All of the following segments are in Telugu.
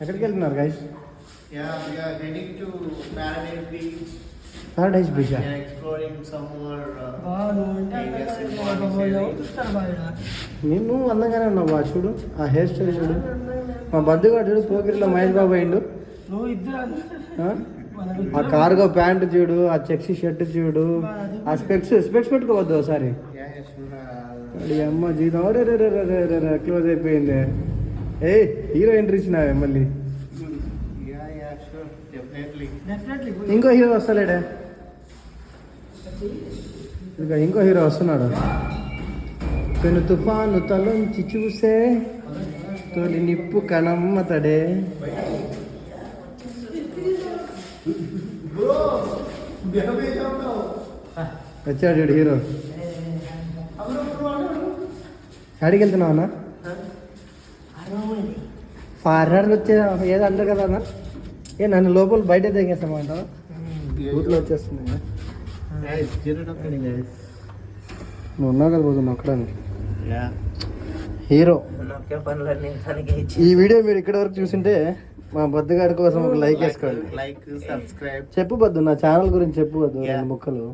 ఎక్కడికి వెళ్తున్నారు గైస్ పారడైజ్ బీచ్? నేను అందంగానే ఉన్నావు బా చూడు ఆ హెయిర్ స్టైల్ చూడు. మా బద్దుగాడు చూడు పోకిరిలో మహేష్ బాబు అయిండు. ఆ? కార్గో ప్యాంట్ చూడు ఆ చెక్సీ షర్ట్ చూడు ఆ స్పెక్స్ స్పెక్స్ పెట్టుకోవద్దు ఒకసారి. అమ్మ జీతం క్లోజ్ అయిపోయింది. ఏ హీరో ఎంట్రీ ఇచ్చినావే మళ్ళీ ఇంకో హీరో వస్తలేడే ఇంకా ఇంకో హీరో వస్తున్నాడు పెను తుఫాను తలొంచి చూసే తొలి నిప్పు కనమ్మతడే వచ్చాడు చూడు హీరో అడిగి వెళ్తున్నావు అన్న ఫారెనర్ వచ్చే ఏదో అంటారు కదా అన్న? ఏ నన్ను లోపల బయట తెగేస్తామంట. opening, guys. నువ్వు ఉన్నావు కదా పోతున్నా అక్కడానికి Yeah. హీరో. ఈ వీడియో మీరు ఇక్కడ వరకు చూసింటే మా బద్దుగాడి కోసం ఒక లైక్ వేసుకోండి. Like, subscribe. చెప్పు బద్దు నా ఛానల్ గురించి చెప్పు. రెండు ముక్కలు.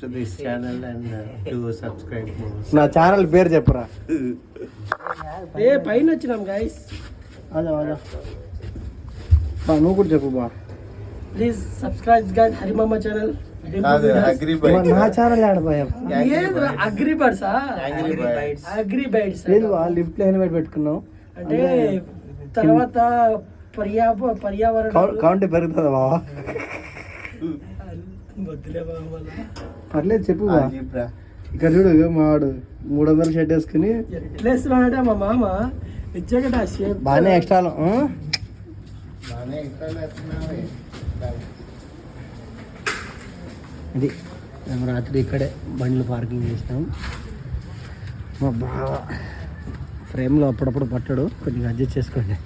To this channel and uh, do subscribe more. నా ఛానల్ పేరు చెప్పురా. ఏ పైన వచ్చినాం గైస్ అదా అదా. బా నువ్వు కూడా చెప్పు బా. ప్లీజ్ సబ్స్క్రైబ్ గైస్ హరిమమ్మ ఛానల్. నా ఆడపోయా అగ్రి బర్డ్సా బైట్స్ లేదు ఆ? లిఫ్ట్లో హెల్మెట్ పెట్టుకున్నావు? అంటే తర్వాత పర్యా పర్యావరణ కౌంట్ పెరుగుతుందా బావా. పర్లేదు చెప్పు. ఇక్కడ చూడు మా వాడు మూడు వందలు షర్ట్ వేసుకుని ఎట్లా వేస్తున్నాడంటే మా మామ? బాగానే ఎక్స్ట్రా. ఇది మేము రాత్రి ఇక్కడే బండ్లు పార్కింగ్ చేసినాం మా బావ ఫ్రేమ్లో అప్పుడప్పుడు పట్టడు. కొద్దిగా అడ్జస్ట్ చేసుకోండి.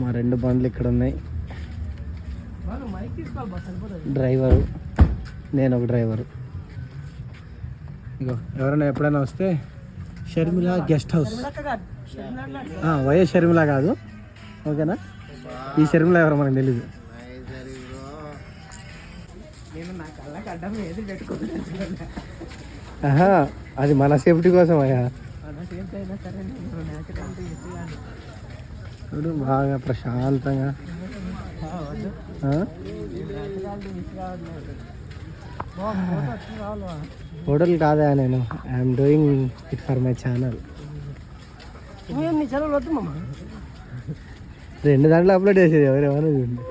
మా రెండు బండ్లు ఇక్కడ ఉన్నాయి. డ్రైవరు నేను ఒక డ్రైవరు. ఇగో ఎవరైనా ఎప్పుడైనా వస్తే Sharmila guest house. YS Sharmila కాదు. ఓకేనా? ఈ షర్మిల ఎవరో మనకు తెలీదు. అది మన సేఫ్టీ కోసం అయ్యా. చూడు బాగా ప్రశాంతంగా? ఫోటోలు కాదా నేను. I'm doing it for my channel రెండు దాంట్లో అప్లోడ్ చేసేది ఎవరేమైనా చూడండి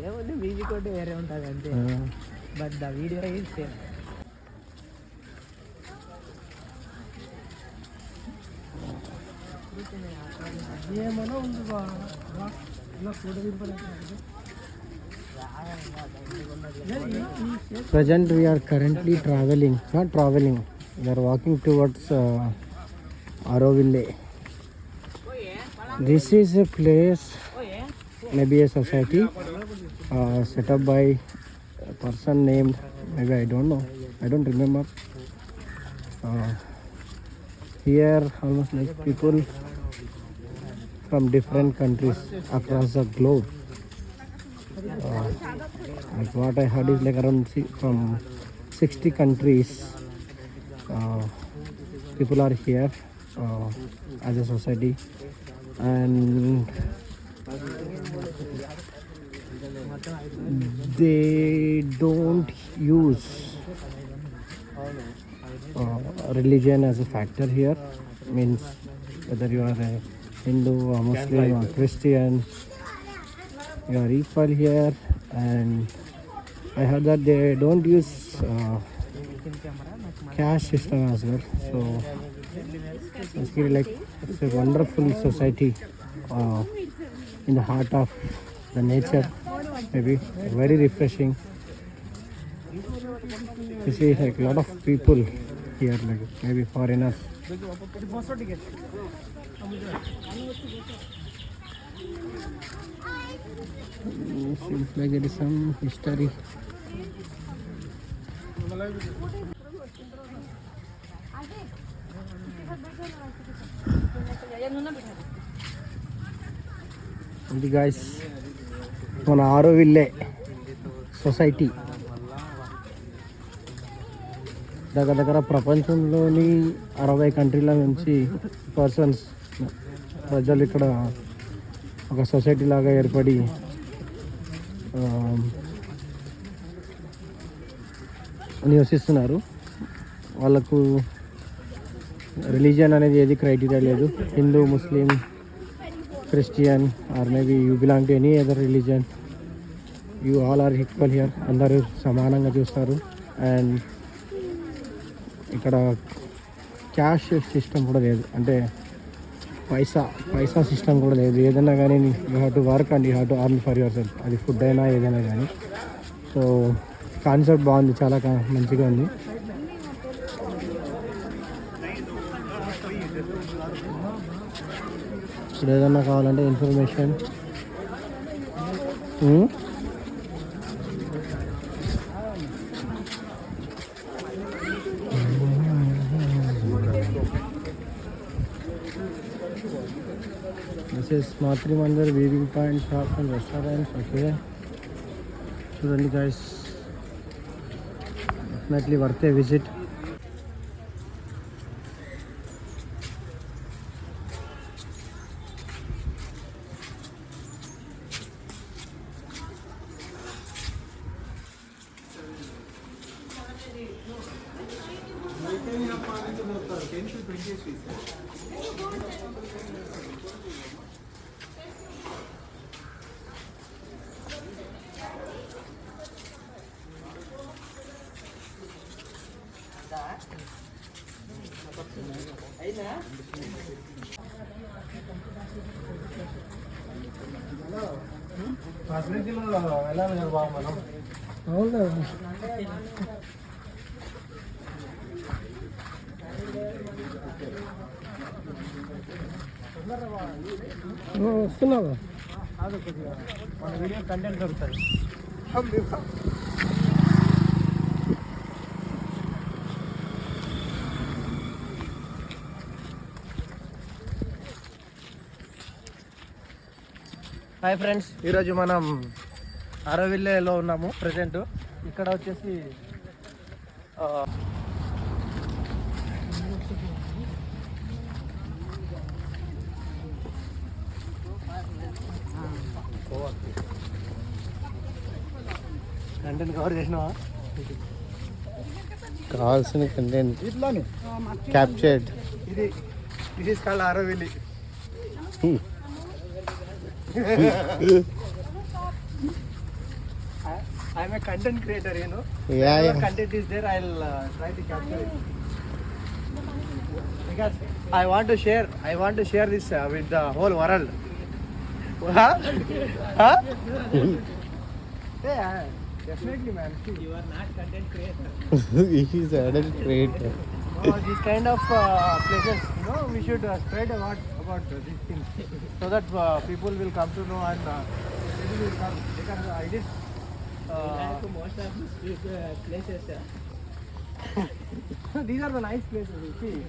ఏముంది మ్యూజిక్ ఒకటి వేరే ఉంటుంది అంతే. But the video is same ఏమన్నా ఉంది బా, ఇలా ఫోటో దింపలేదు Present, we are currently traveling, not traveling, we are walking towards uh. This is a place, maybe a society uh, set up by a person named, maybe I don't know, I don't remember. Uh, here, almost like people from different countries across the globe. What I heard is like around from 60 countries uh, people are here uh, as a society. And they don't use uh, religion as a factor here. Means whether you are a Hindu or Muslim or Christian you are equal here and I heard that they don't use uh, cash system as well. So it's really like it's a wonderful society uh, in the heart of the nature maybe. Very refreshing. You see like a lot of people here like maybe foreigners seems like there is some history. ఇది గాయస్ మన ఆరో విల్లే సొసైటీ దగ్గర దగ్గర ప్రపంచంలోని అరవై కంట్రీల నుంచి పర్సన్స్ ప్రజలు ఇక్కడ ఒక సొసైటీ లాగా ఏర్పడి నివసిస్తున్నారు. వాళ్ళకు రిలీజియన్ అనేది ఏది క్రైటీరియా లేదు. Hindu Muslim Christian or maybe you belong to any other religion. You all are equal here. అందరూ సమానంగా చూస్తారు. అండ్ ఇక్కడ క్యాష్ సిస్టమ్ కూడా లేదు. అంటే పైసా పైసా సిస్టమ్ కూడా లేదు. ఏదైనా కానీ you have to work and you have to earn for yourself అది ఫుడ్ అయినా ఏదైనా కానీ. సో కాన్సెప్ట్ బాగుంది చాలా మంచిగా ఉంది. ఇప్పుడు ఏదన్నా కావాలంటే information this is Matru Mandir weaving point shop and restaurants okay చూడండి guys definitely worth a visit వెళ్ళాలి కదా బాబు మనం అవును వస్తున్నావా కాదు కొద్దిగా మన వీడియో కంటెంట్ దొరుకుతుంది హాయ్ ఫ్రెండ్స్. ఈరోజు మనం అరవిల్లేలో ఉన్నాము ప్రజెంట్ ఇక్కడ వచ్చేసి కంటెంట్ కవర్ చేసినావా? కావాల్సిన కంటెంట్ ఇట్లానే. క్యాప్చర్డ్ ఇది ఇది is Auroville. I'm a content creator, you know. Yeah, Whatever yeah. content is there, I'll uh, try to capture it. Because I want to share, I want to share this uh, with the whole world. Huh? huh? yeah, definitely, man. You are not content creator. He's adult creator. No, these kind of uh, places, you know, we should uh, spread a lot about uh, these things so that uh, people will come to know and uh, people will come. Because uh, it is. Uh, most of these places. these are the nice places, you see.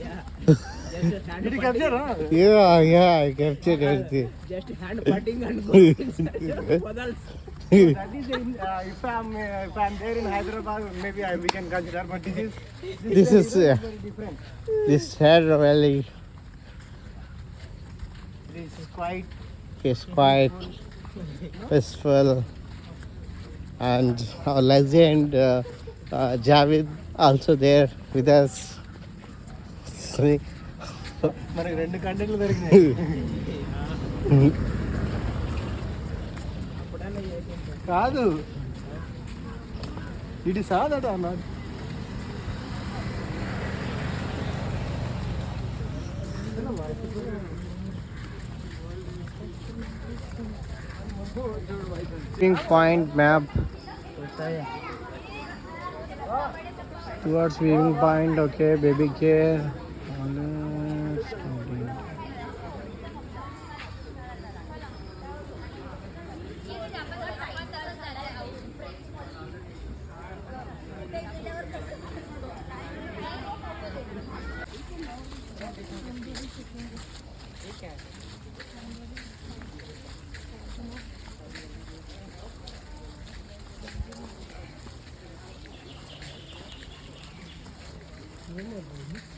Yeah. Just hand Did you capture, huh? Yeah, yeah, I captured everything. just hand putting and going inside. Puddles. that is in, uh, if I'm uh, if I'm there in Hyderabad, maybe I, we can consider. But this is This place is, uh, very different. This hair valley This is quite is quite peaceful, and our legend uh, uh, Javid also there with us. See? మనకి రెండు కంటెంట్లు దొరికినాయి కాదు ఇది సాదట అన్న Pink point map towards viewing point okay baby care Alright, starting. Yeah, I'm